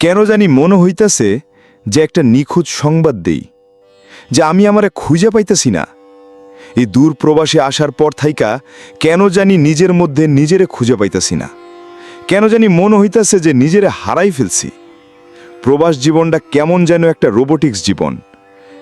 কেন জানি মনে হইতাছে যে একটা নিখুঁত সংবাদ দেই, যে আমি আমারে খুঁজে পাইতেছি না। এই দূর প্রবাসে আসার পর থাইকা কেন জানি নিজের মধ্যে নিজেরে খুঁজে পাইতাছি না। কেন জানি মনে হইতাছে যে নিজেরে হারাই ফেলছি। প্রবাস জীবনটা কেমন যেন একটা রোবোটিক্স জীবন,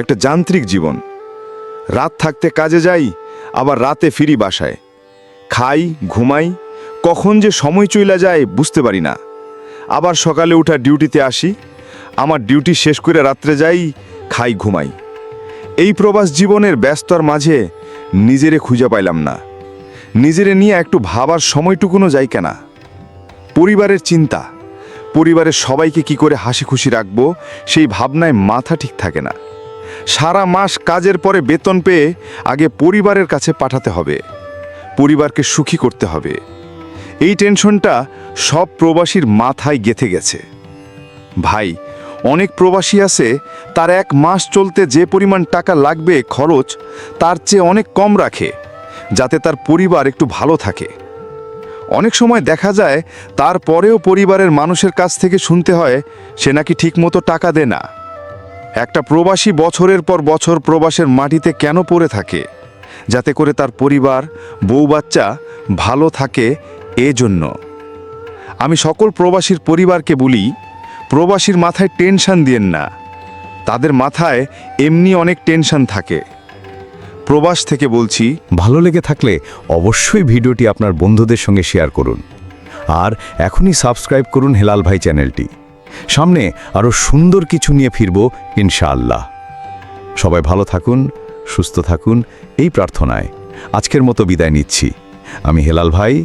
একটা যান্ত্রিক জীবন। রাত থাকতে কাজে যাই, আবার রাতে ফিরি বাসায়। খাই, ঘুমাই, কখন যে সময় চইলা যায় বুঝতে পারি না। আবার সকালে উঠা ডিউটিতে আসি। আমার ডিউটি শেষ করে রাত্রে যাই, খাই, ঘুমাই। এই প্রবাস জীবনের ব্যস্তর মাঝে নিজেরে খুঁজে পাইলাম না। নিজেরে নিয়ে একটু ভাবার সময়টুকুনো যাই কেনা। পরিবারের চিন্তা, পরিবারের সবাইকে কি করে হাসি খুশি রাখব, সেই ভাবনায় মাথা ঠিক থাকে না। সারা মাস কাজের পরে বেতন পেয়ে আগে পরিবারের কাছে পাঠাতে হবে। পরিবারকে সুখী করতে হবে। এই টেনশনটা সব প্রবাসীর মাথায় গেথে গেছে। ভাই, অনেক প্রবাসী আছে, তার এক মাস চলতে যে পরিমাণ টাকা লাগবে খরচ, তার চেয়ে অনেক কম রাখে, যাতে তার পরিবার একটু ভালো থাকে। অনেক সময় দেখা যায় তারপরেও পরিবারের মানুষের কাছ থেকে শুনতে হয়, সে নাকি ঠিকমতো টাকা দেয় না। একটা প্রবাসী বছরের পর বছর প্রবাসের মাটিতে কেন পড়ে থাকে? যাতে করে তার পরিবার, বউ বাচ্চা ভালো থাকে এজন্য আমি সকল প্রবাসীর পরিবারকে বলি, প্রবাসীর মাথায় টেনশন দিয়েন না। তাদের মাথায় এমনি অনেক টেনশন থাকে। প্রবাস থেকে বলছি, ভালো লেগে থাকলে অবশ্যই ভিডিওটি আপনার বন্ধুদের সঙ্গে শেয়ার করুন। আর এখনই সাবস্ক্রাইব করুন হেলাল ভাই চ্যানেলটি। সামনে আরও সুন্দর কিছু নিয়ে ফিরব, ইনশাআল্লাহ। সবাই ভালো থাকুন, সুস্থ থাকুন, এই প্রার্থনায়। আজকের মতো বিদায় নিচ্ছি। আমি হেলাল ভাই